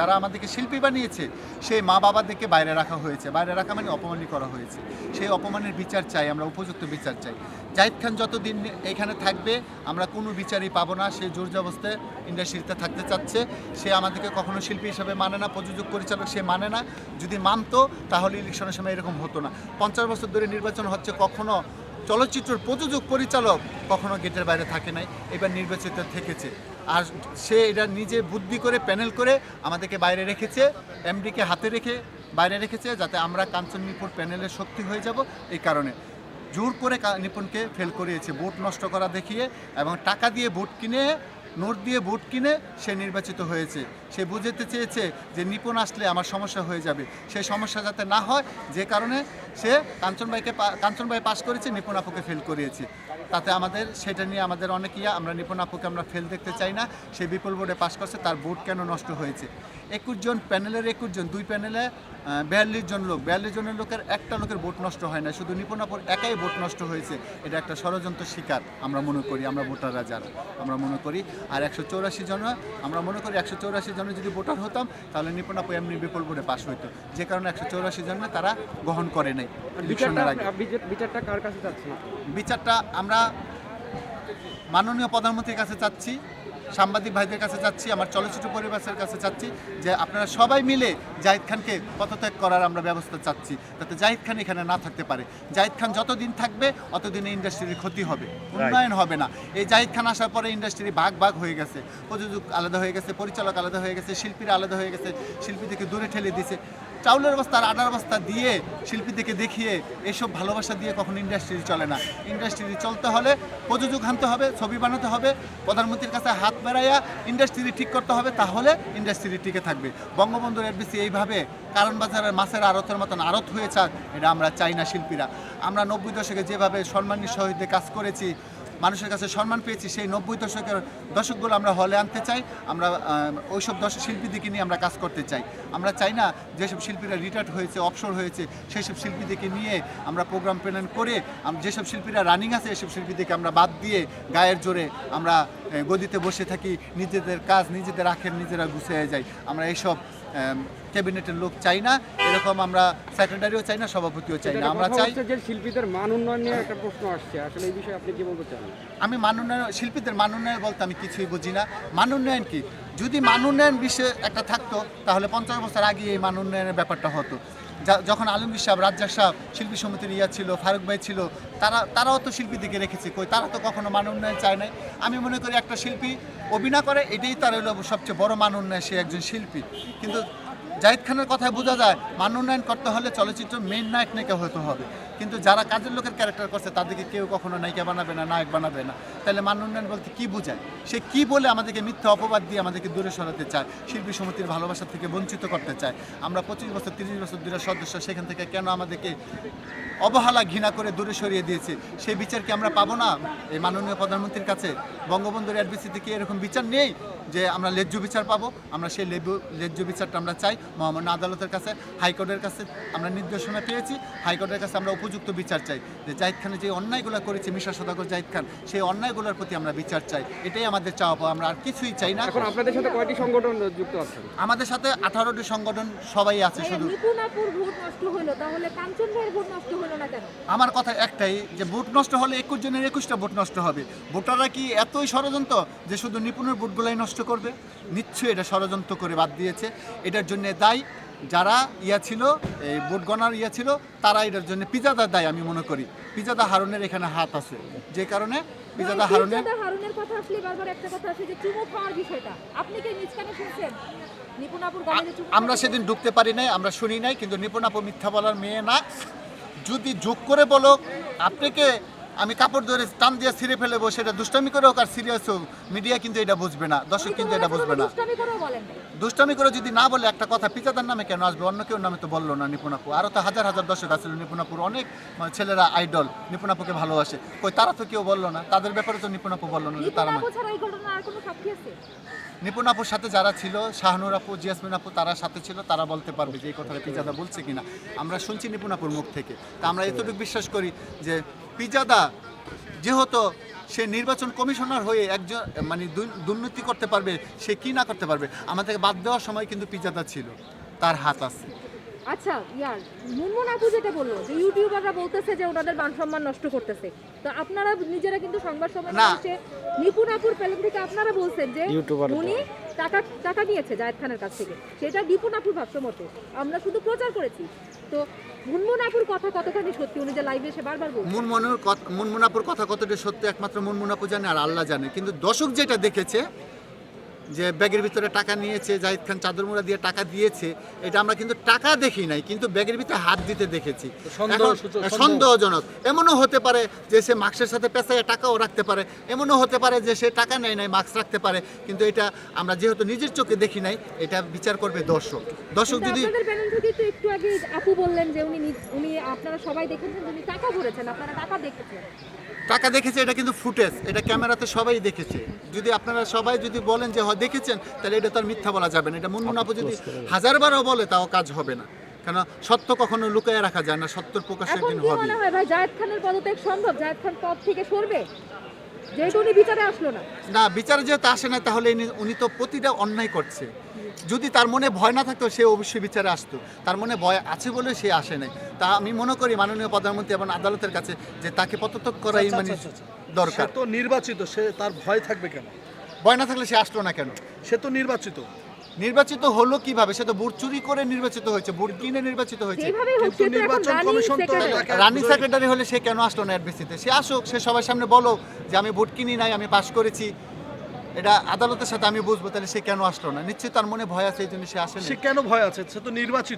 যারা আমাদেরকে শিল্পী বানিয়েছে, সেই মা বাবাদেরকে বাইরে রাখা হয়েছে। বাইরে রাখা মানে অপমানই করা হয়েছে। সেই অপমানের বিচার চাই, আমরা উপযুক্ত বিচার চাই। জাহিদ খান যতদিন এখানে থাকবে, আমরা কোনো বিচারই পাবো না। সে জোর ইন্ডাস্ট্রিতে থাকতে চাচ্ছে। সে আমাদেরকে কখনো শিল্পী হিসাবে মানে না, প্রযোজক, পরিচালক সে মানে না। যদি মানতো, তাহলে ইলেকশনের সময় এরকম হতো না। পঞ্চাশ বছর ধরে নির্বাচন হচ্ছে, কখনো চলচ্চিত্রের প্রযোজক, পরিচালক কখনো গেটের বাইরে থাকে নাই। এবার নির্বাচিত থেকেছে। আর সে এটা নিজে বুদ্ধি করে প্যানেল করে আমাদেরকে বাইরে রেখেছে, এমডিকে হাতে রেখে বাইরে রেখেছে যাতে আমরা কাঞ্চন প্যানেলের শক্তি হয়ে যাব এই কারণে। জোর করে নিপুণকে ফেল করিয়েছে, বোট নষ্ট করা দেখিয়ে এবং টাকা দিয়ে বোট কিনে নোট দিয়ে ভোট কিনে সে নির্বাচিত হয়েছে। সে বুঝতে চেয়েছে যে নিপুণ আসলে আমার সমস্যা হয়ে যাবে। সেই সমস্যা যাতে না হয়, যে কারণে সে কাঞ্চনবাইকে কাঞ্চনবাই পাস করেছে, নিপুণ আপুকে ফেল করিয়েছে। তাতে আমাদের, সেটা নিয়ে আমাদের অনেক ইয়া, আমরা নিপুণ আপুকে আমরা ফেল দেখতে চাই না। সে বিপুল বোর্ডে পাস করছে, তার ভোট কেন নষ্ট হয়েছে? একুশ জন, প্যানেলের একুশ জন, দুই প্যানেলে বিয়াল্লিশ জন লোক। বিয়াল্লিশ জনের লোকের একটা লোকের ভোট নষ্ট হয় না শুধু নিপুণ আপুর একাই ভোট নষ্ট হয়েছে। এটা একটা ষড়যন্ত্র শিকার আমরা মনে করি আমরা ভোটাররা যারা আমরা মনে করি। আর একশো চৌরাশি জন আমরা মনে করি একশো চৌরাশি জনের যদি ভোটার হতাম তাহলে নিপুণ আপু এমনি বিপুল বোর্ডে পাস হইতো। যে কারণে একশো চৌরাশি জনে তারা গ্রহণ করে নাই বিচারটা বিচার- বিচারটা কার কাছে? বিচারটা আমরা মাননীয় প্রধানমন্ত্রীর কাছে চাচ্ছি। সাংবাদিক ভাইদের কাছে চাচ্ছি আমার চলচ্চিত্র পরিবেশের কাছে চাচ্ছি যে আপনারা সবাই মিলে জাহিদ খানকে পদত্যাগ করার আমরা ব্যবস্থা চাচ্ছি যাতে জাহিদ খান এখানে না থাকতে পারে। জাহিদ খান যতদিন থাকবে অতদিন এই ইন্ডাস্ট্রির ক্ষতি হবে। উন্নয়ন হবে না। এই জাহিদ খান আসার পরে ইন্ডাস্ট্রি ভাগ ভাগ হয়ে গেছে প্রযোজক আলাদা হয়ে গেছে পরিচালক আলাদা হয়ে গেছে শিল্পীরা আলাদা হয়ে গেছে শিল্পীদেরকে দূরে ঠেলে দিয়েছে চাউলের বস্তা আর আটার বস্তা দিয়ে শিল্পীদেরকে দেখিয়ে এসব ভালোবাসা দিয়ে কখনো ইন্ডাস্ট্রি চলে না। ইন্ডাস্ট্রি চলতে হলে প্রযোজক আনতে হবে, ছবি বানাতে হবে, প্রধানমন্ত্রীর কাছে হাত বেড়াইয়া ইন্ডাস্ট্রি ঠিক করতে হবে, তাহলে ইন্ডাস্ট্রি টিকে থাকবে। বঙ্গবন্ধুর এফবিসি এইভাবে কারণ বাজারের মাছের আড়তের মতন আড়ত হয়ে যাক এটা আমরা চাই না শিল্পীরা। আমরা নব্বই দশকে যেভাবে সম্মানী সহিতে কাজ করেছি মানুষের কাছে সম্মান পেয়েছি, সেই নব্বই দশকের দশকগুলো আমরা হলে আনতে চাই। আমরা ওইসব দশ শিল্পীদেরকে নিয়ে আমরা কাজ করতে চাই। আমরা চাই না যেসব শিল্পীরা রিটায়ার্ড হয়েছে অবসর হয়েছে সেই সব শিল্পীদেরকে নিয়ে আমরা প্রোগ্রাম প্ল্যান করে যেসব শিল্পীরা রানিং আছে, এসব শিল্পীদেরকে আমরা বাদ দিয়ে গায়ের জোরে আমরা গদিতে বসে থাকি, নিজেদের কাজ নিজেদের আখের নিজেরা গুছিয়ে যাই আমরা এইসব ক্যাবিনেটের লোক চাই না। এরকম আমরা সেক্রেটারিও চাই না সভাপতিও চাই না। আমরা চাই যে শিল্পীদের মান উন্নয়ন নিয়ে একটা প্রশ্ন আসছে। আসলে এই বিষয়ে আপনি কি বলতে চান? আমি মান উন্নয়ন শিল্পীদের মান উন্নয়ন বলতে আমি কিছুই বুঝি না। মান উন্নয়ন কি? যদি মান উন্নয়ন বিষয়ে একটা থাকতো, তাহলে পঞ্চাশ বছর আগে এই মান উন্নয়নের ব্যাপারটা হতো। যখন আলমগীর সাহেব, রাজ্জাক সাহেব শিল্পী সমিতির ইয়া ছিল, ফারুক ভাই ছিল, তারা, তারাও তো শিল্পীদেরকে রেখেছে। কই, তারা তো কখনো মান উন্নয়ন চায় নাই। আমি মনে করি একটা শিল্পী অভিনয় করে, এটাই তার হলো সবচেয়ে বড় মান উন্নয়ন, সে একজন শিল্পী। কিন্তু জাহিদ খানের কথায় বোঝা যায়, মান উন্নয়ন করতে হলে চলচ্চিত্র মেন নায়ক নায়িকা হতে হবে। কিন্তু যারা কাজের লোকের ক্যারেক্টার করছে, তাদেরকে কেউ কখনো নায়িকা বানাবে না, নায়ক বানাবে না। তাহলে মান উন্নয়ন বলতে কি বোঝায়? সে কি বলে আমাদেরকে মিথ্যা অপবাদ দিয়ে আমাদেরকে দূরে সরাতে চায়? শিল্পী সমিতির ভালোবাসা থেকে বঞ্চিত করতে চায়? আমরা পঁচিশ বছর, তিরিশ বছর দূরের সদস্য, সেখান থেকে কেন আমাদেরকে অবহেলা, ঘৃণা করে দূরে সরিয়ে দিয়েছে? সেই বিচার কি আমরা পাবো না? এই মাননীয় প্রধানমন্ত্রীর কাছে বঙ্গবন্ধুর অ্যাডভিসি থেকে এরকম বিচার নেই যে আমরা ন্যায্য বিচার পাবো? আমরা সেই লেবু ন্যায্য বিচারটা আমরা চাই। মহামান্য আদালতের কাছে, হাইকোর্টের কাছে আমরা নির্দেশনা পেয়েছি। হাইকোর্টের কাছে আমরা উপযুক্ত বিচার চাই। যে জাহিদ খানের যে অন্যায়গুলো করেছে মিশা সদাগর জাহিদ খান সেই অন্যায়গুলোর প্রতি আমরা বিচার চাই। এটাই আমাদের চাওয়া পাওয়া। আমরা আর কিছুই চাই না। এখন আপনাদের সাথে কয়টি সংগঠন যুক্ত আছেন আমাদের সাথে আঠারোটি সংগঠন সবাই আছে শুধু। নিপুণাপুর ভোট নষ্ট হলো তাহলে কাঞ্চন ভাইয়ের ভোট নষ্ট হলো না কেন? আমার কথা একটাই যে ভোট নষ্ট হলে একুশ জনের একুশটা ভোট নষ্ট হবে। ভোটাররা কি এতই ষড়যন্ত্র যে শুধু নিপুণের ভোটগুলাই নষ্ট করবে? নিশ্চয়ই এটা ষড়যন্ত্র করে বাদ দিয়েছে। এটার জন্য দায়ী যারা ইয়া ছিল এই ভোট গণার ইয়া ছিল তারা এটার জন্য পিজাদার দায় আমি মনে করি। পিজাদা হারুনের এখানে হাত আছে। যে কারণে পিজাদা হারুনের হারুনের কথা আসলে বারবার একটা কথা আসে যে চুমু খাওয়ার বিষয়টা। আপনি কি শুনছেন? আমরা সেদিন ঢুকতে পারি নাই আমরা শুনি নাই কিন্তু নিপুণ আপু মিথ্যা বলার মেয়ে না। যদি যোগ করে বলো আপনাকে আমি কাপড় ধরে টান দিয়ে ছিঁড়ে ফেলেবো সেটা দুষ্টামি করে হোক আর সিরিয়াস হোক মিডিয়া কিন্তু এটা বুঝবে না দর্শক কিন্তু এটা বুঝবে না। দুষ্টামি করে যদি না বলে একটা কথা পিতাদার নামে কেন আসবে? অন্য কেউ নামে তো বলল না নিপুণাপু। আরও তো হাজার হাজার দর্শক আছিল নিপুণাপুর। অনেক মানে ছেলেরা আইডল নিপুণাপুকে ভালোবাসে। কই তারা তো কেউ বলল না। তাদের ব্যাপারে তো নিপুণাপু বলল না তারা নিপুণাপু ছাড়া এই ঘটনা আর কোনো সাক্ষী আছে? নিপুণ আপুর সাথে যারা ছিল শাহনুর আপু জিয়াসমিন আপু তারা সাথে ছিল। তারা বলতে পারবে যে এই কথাটা পিজাদা বলছে কিনা। আমরা শুনছি নিপুণ আপুর মুখ থেকে। তা আমরা এতটুকু বিশ্বাস করি যে পিজাদা যেহেতু সে নির্বাচন কমিশনার হয়ে একজন মানে দুর্নীতি করতে পারবে সে কি না করতে পারবে আমাদেরকে বাদ দেওয়ার সময় কিন্তু পিজাদা ছিল তার হাত আছে। আচ্ছা ইয়ার মুনমুন আপু যেটা বলল যে ইউটিউবাররা বলতেছে যে ওনাদের মান সম্মান নষ্ট করতেছে তো আপনারা নিজেরা কিন্তু সংবাদ। সম্মেলনে এসে নিপুণ আপুর প্যালেন থেকে আপনারা বলছেন যে উনি টাকা টাকা নিয়েছে জায়েদ খানের কাছ থেকে সেটা নিপুণ আপুর ভাষ্য মতো আমরা শুধু প্রচার করেছি। তো মুনমুনাপুর কথা কতখানি সত্যি? উনি যে লাইভে এসে বারবার বলছেন। মুনমনুর মুনমুনাপুর কথা কতটা সত্যি? একমাত্র মুনমুনাপু জানে আর আল্লাহ জানে। কিন্তু দর্শক যেটা দেখেছে যে ব্যাগের ভিতরে টাকা নিয়েছে জাহিদ খান চাদর মুড়া দিয়ে টাকা দিয়েছে এটা আমরা কিন্তু টাকা দেখি নাই কিন্তু ব্যাগের ভিতরে হাত দিতে দেখেছি। সন্দেহজনক। এমনও হতে পারে যে সে মাস্কের সাথে পেঁচাইয়া টাকাও রাখতে পারে। এমনও হতে পারে যে সে টাকা নেয় নাই মাস্ক রাখতে পারে। কিন্তু এটা আমরা যেহেতু নিজের চোখে দেখি নাই এটা বিচার করবে দর্শক। দর্শক যদি একটু আগে আপু বললেন যে উনি উনি আপনারা সবাই দেখেছেন উনি টাকা ভরেছেন আপনারা টাকা দেখেছেন। টাকা দেখেছে এটা কিন্তু ফুটেজ এটা ক্যামেরাতে সবাই দেখেছে। যদি আপনারা সবাই যদি বলেন যে হয় দেখেছেন তাহলে এটা তো আর মিথ্যা বলা যাবে না। এটা মন আপু যদি হাজারবারও বলে তাও কাজ হবে না। কেন সত্য কখনো লুকিয়ে রাখা যায় না সত্যর প্রকাশ একদিন হবে মনে হয় ভাই জায়েদ খানের পদত্যাগ সম্ভব? জায়েদ খান পদ থেকে সরবে? যেহেতু উনি বিচারে আসলো না। না বিচারে যেহেতু আসে না তাহলে উনি তো প্রতিটা অন্যায় করছে। যদি তার মনে ভয় না থাকতো সে অবশ্যই বিচারে আসতো। তার মনে ভয় আছে বলে সে আসে নাই। তা আমি মনে করি মাননীয় প্রধানমন্ত্রী এবং আদালতের কাছে যে তাকে পদত্যাগ করাই আচ্ছা, মানে আচ্ছা, আচ্ছা, আচ্ছা। দরকার তো নির্বাচিত সে তার ভয় থাকবে কেন? ভয় না থাকলে সে আসলো না কেন? সে তো নির্বাচিত। নির্বাচিত হলো কীভাবে? সে তো ভোট চুরি করে নির্বাচিত হয়েছে বুট কিনে নির্বাচিত হয়েছে। কিন্তু তো নির্বাচন কমিশন তো রানিং সেক্রেটারি হলে সে কেন আসলো না এডবিসিতে সে আসুক সে সবার সামনে বলো যে আমি ভোট কিনি নাই আমি পাশ করেছি। এটা আদালতের সাথে আমি বুঝব তাহলে সে কেন আসলো না? নিশ্চয়ই তার মনে ভয় আছে এই জন্য সে আসে সে কেন ভয় আছে? সে তো নির্বাচিত।